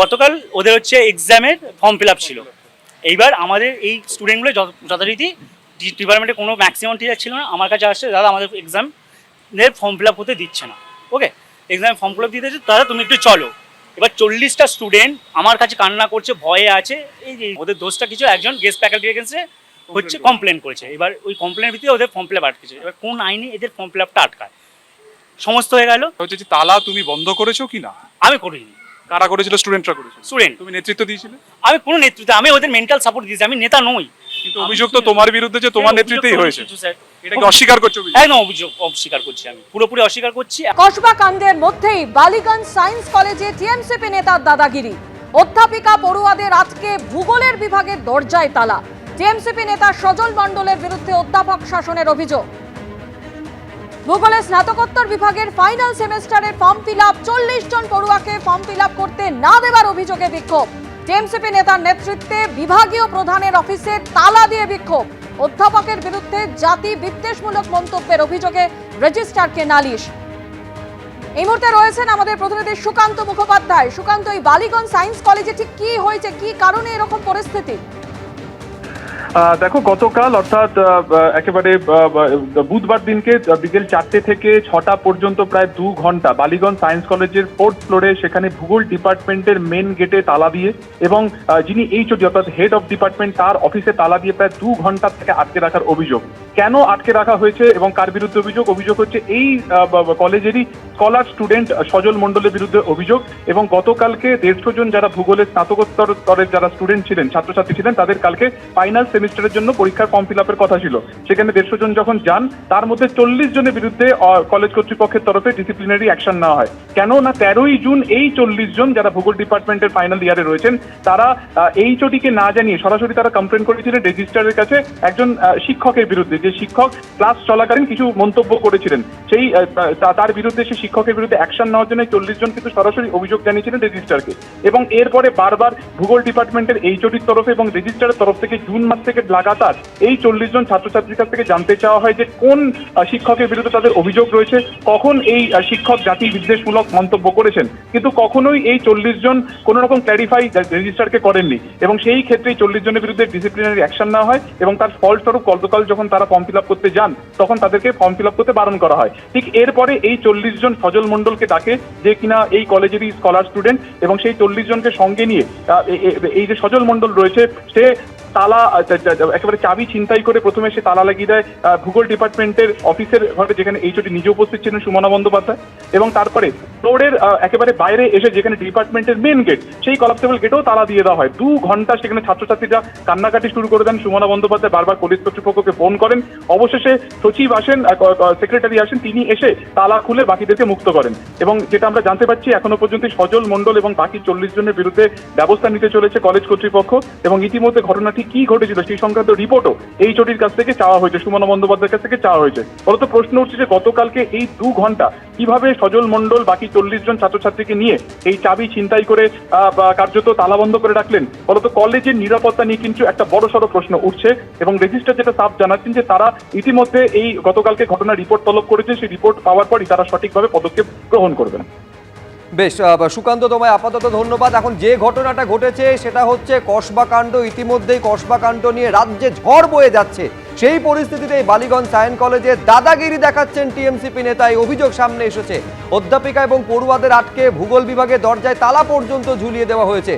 গতকাল ওদের হচ্ছে এক্সামের ফর্ম ফিল আপ ছিল। এইবার আমাদের এই স্টুডেন্টগুলো যথারীতি ডিপার্টমেন্টে কোনো ম্যাক্সিমাম টিচার ছিল না। আমার কাছে আসছে দাদা আমাদের এক্সাম ফর্ম ফিল আপ হতে দিচ্ছে না। ওকে এক্সামে ফর্ম ফিল আপ দিতে দাদা তুমি একটু চলো। এবার চল্লিশটা স্টুডেন্ট আমার কাছে কান্না করছে ভয়ে আছে। এই যে ওদের দোষটা কিছু একজন গেস্ট ফ্যাকাল্টি এগেন্সে হচ্ছে কমপ্লেন করেছে। এবার ওই কমপ্লেনের ভিত্তিতে ওদের ফর্ম ফিল আপ আটকেছে। এবার কোন আইনে এদের ফর্ম ফিল আপটা আটকায়? সমস্ত হয়ে গেল। হচ্ছে তালা তুমি বন্ধ করেছ কি না আমি করিনি। কারা করেছিল? স্টুডেন্টরা করেছিল। স্টুডেন্ট তুমি নেতৃত্ব দিয়েছিলে? আমি কোনো নেতৃত্ব আমি ওদের মেন্টাল সাপোর্ট দিয়েছি আমি নেতা নই। কিন্তু অভিযোগ তো তোমার বিরুদ্ধে যে তোমার নেতৃত্বেই হয়েছে। এটাকে অস্বীকার করছ? একদম অভিযোগ অস্বীকার করছি আমি। পুরোপুরি অস্বীকার করছি। কসবা কাণ্ডের মধ্যেই বালিগঞ্জ সায়েন্স কলেজে টিএমসিপি নেতার দাদাগিরি। অধ্যাপিকা পড়ুয়াদের আজকে ভূগোলের বিভাগের দরজায় তালা। টিএমসিপি নেতা সজল মণ্ডলের বিরুদ্ধে অধ্যাপক শাসনের অভিযোগ। ভূগোলে স্নাতকোত্তর বিভাগের ফাইনাল সেমেস্টারের ফর্ম ফিল আপ চল্লিশ জন পড়ুয়াকে ফর্ম ফিল আপ করতে না দেওয়ার অভিযোগে বিক্ষোভ। টিএমসিপি নেতার নেতৃত্বে বিভাগীয় প্রধানের অফিসে তালা দিয়ে বিক্ষোভ। অধ্যাপকের বিরুদ্ধে জাতি বিদ্বেষমূলক মন্তব্যের অভিযোগে রেজিস্ট্রারকে নালিশ। এই মুহূর্তে রয়েছেন আমাদের প্রতিনিধি সুকান্ত মুখোপাধ্যায়। সুকান্ত, এই বালিগঞ্জ সায়েন্স কলেজে ঠিক কি হয়েছে? কি কারণে এরকম পরিস্থিতি? দেখো, গতকাল অর্থাৎ একেবারে বুধবার দিনকে বিকেল চারটে থেকে ছটা পর্যন্ত প্রায় দু ঘণ্টা বালিগঞ্জ সায়েন্স কলেজের ফোর্থ ফ্লোরে সেখানে ভূগোল ডিপার্টমেন্টের মেন গেটে তালা দিয়ে এবং যিনি এইচওডি অর্থাৎ হেড অফ ডিপার্টমেন্ট, তার অফিসে তালা দিয়ে প্রায় দু ঘণ্টা থেকে আটকে রাখার অভিযোগ। কেন আটকে রাখা হয়েছে এবং কার বিরুদ্ধে অভিযোগ? অভিযোগ হচ্ছে এই কলেজেরই স্কলার স্টুডেন্ট সজল মণ্ডলের বিরুদ্ধে অভিযোগ এবং গতকালকে দেড়শো জন যারা ভূগোলের স্নাতকোত্তর স্তরের যারা স্টুডেন্ট ছিলেন, ছাত্রছাত্রী ছিলেন, তাদের কালকে ফাইনাল সেমিস্টারের জন্য পরীক্ষার ফর্ম ফিল আপের কথা ছিল। সেখানে দেড়শো জন যখন যান, তার মধ্যে চল্লিশ জনের বিরুদ্ধে কলেজ কর্তৃপক্ষের তরফে ডিসিপ্লিনারি অ্যাকশন নেওয়া হয়। কেন না তেরোই জুন এই চল্লিশ জন যারা ভূগোল ডিপার্টমেন্টের ফাইনাল ইয়ারে রয়েছেন, তারা এইচওডিকে না জানিয়ে সরাসরি তারা কমপ্লেন করেছিলেন রেজিস্ট্রারের কাছে একজন শিক্ষকের বিরুদ্ধে। যে শিক্ষক ক্লাস চলাকালীন কিছু মন্তব্য করেছিলেন, সেই তার বিরুদ্ধে সেই শিক্ষকের বিরুদ্ধে অ্যাকশন নেওয়ার জন্য চল্লিশ জন কিন্তু সরাসরি অভিযোগ জানিয়েছিলেন রেজিস্ট্রারকে এবং এরপরে বারবার ভূগোল ডিপার্টমেন্টের এইচওডির তরফে এবং রেজিস্ট্রারের তরফ থেকে জুন মাস থেকে লাগাতার এই চল্লিশ জন ছাত্রছাত্রীর কাছ থেকে জানতে চাওয়া হয় যে কোন শিক্ষকের বিরুদ্ধে তাদের অভিযোগ রয়েছে, কখন এই শিক্ষক জাতি বিদ্বেষমূলক মন্তব্য করেছেন। কিন্তু কখনোই এই চল্লিশ জন কোনো রকম ক্ল্যারিফাই রেজিস্ট্রারকে করেননি এবং সেই ক্ষেত্রেই চল্লিশ জনের বিরুদ্ধে ডিসিপ্লিনারি অ্যাকশন নেওয়া হয় এবং তার ফলস্বরূপ গতকাল যখন তারা ফর্ম ফিল আপ করতে যান, তখন তাদেরকে ফর্ম ফিল আপ করতে বারণ করা হয়। ঠিক এরপরে এই চল্লিশ জন সজল মণ্ডলকে ডাকে যে কিনা এই কলেজেরই স্কলার স্টুডেন্ট এবং সেই চল্লিশ জনকে সঙ্গে নিয়ে এই যে সজল মণ্ডল রয়েছে, সে তালা একেবারে চাবি ছিনতাই করে প্রথমে সে তালা লাগিয়ে দেয় ভূগোল ডিপার্টমেন্টের অফিসের ঘরে যেখানে এইচওডি নিজে উপস্থিত ছিলেন সুমনা বন্দ্যোপাধ্যায়। এবং তারপরে ফ্লোরের একেবারে বাইরে এসে যেখানে ডিপার্টমেন্টের মেন গেট সেই কলাপসেবল গেটেও তালা দিয়ে দেওয়া হয়। দু ঘণ্টা সেখানে ছাত্রছাত্রীরা কান্নাকাটি শুরু করে দেন। সুমনা বন্দ্যোপাধ্যায় বারবার কলেজ কর্তৃপক্ষকে ফোন করেন। অবশেষে সচিব আসেন সেক্রেটারি আসেন, তিনি এসে তালা খুলে বাকিদেরকে মুক্ত করেন। এবং যেটা আমরা জানতে পারছি, এখনও পর্যন্ত সজল মণ্ডল এবং বাকি চল্লিশ জনের বিরুদ্ধে ব্যবস্থা নিতে চলেছে কলেজ কর্তৃপক্ষ। এবং ইতিমধ্যে ঘটনাটি কি ঘটেছিল সেই সংক্রান্ত রিপোর্টও এই চটির কাছ থেকে চাওয়া হয়েছে, সুমনা বন্দ্যোপাধ্যায়ের কাছ থেকে চাওয়া হয়েছে। ফলত প্রশ্ন উঠছে যে গতকালকে এই দু ঘণ্টা কীভাবে সজল মণ্ডল বাকি চল্লিশ জন ছাত্রছাত্রীকে নিয়ে এই চাবি ছিনতাই করে কার্যত তালাবন্ধ করে রাখলেন? ফলত কলেজের নিরাপত্তা নিয়ে কিন্তু একটা বড় সড়ো প্রশ্ন উঠছে এবং রেজিস্টার যেটা সাফ জানাচ্ছেন যে তারা ইতিমধ্যে এই গতকালকে ঘটনার রিপোর্ট তলব করেছে সেই রিপোর্ট পাওয়ার পরই তারা সঠিকভাবে পদক্ষেপ গ্রহণ করবেন। বেশ সুকান্ত তোমায় আপাতত ধন্যবাদ। এখন যে ঘটনাটা ঘটেছে, সেটা হচ্ছে কসবা কাণ্ড ইতিমধ্যেই কসবা কাণ্ড নিয়ে রাজ্যে ঝড় বয়ে যাচ্ছে। সেই পরিস্থিতিতে বালিগঞ্জ সায়েন্স কলেজে দাদাগিরি দেখাচ্ছেন টিএমসিপি নেতা। এই অভিযোগ সামনে এসেছে। অধ্যাপিকা এবং পড়ুয়াদের আটকে ভূগোল বিভাগে দরজায় তালা পর্যন্ত ঝুলিয়ে দেওয়া হয়েছে।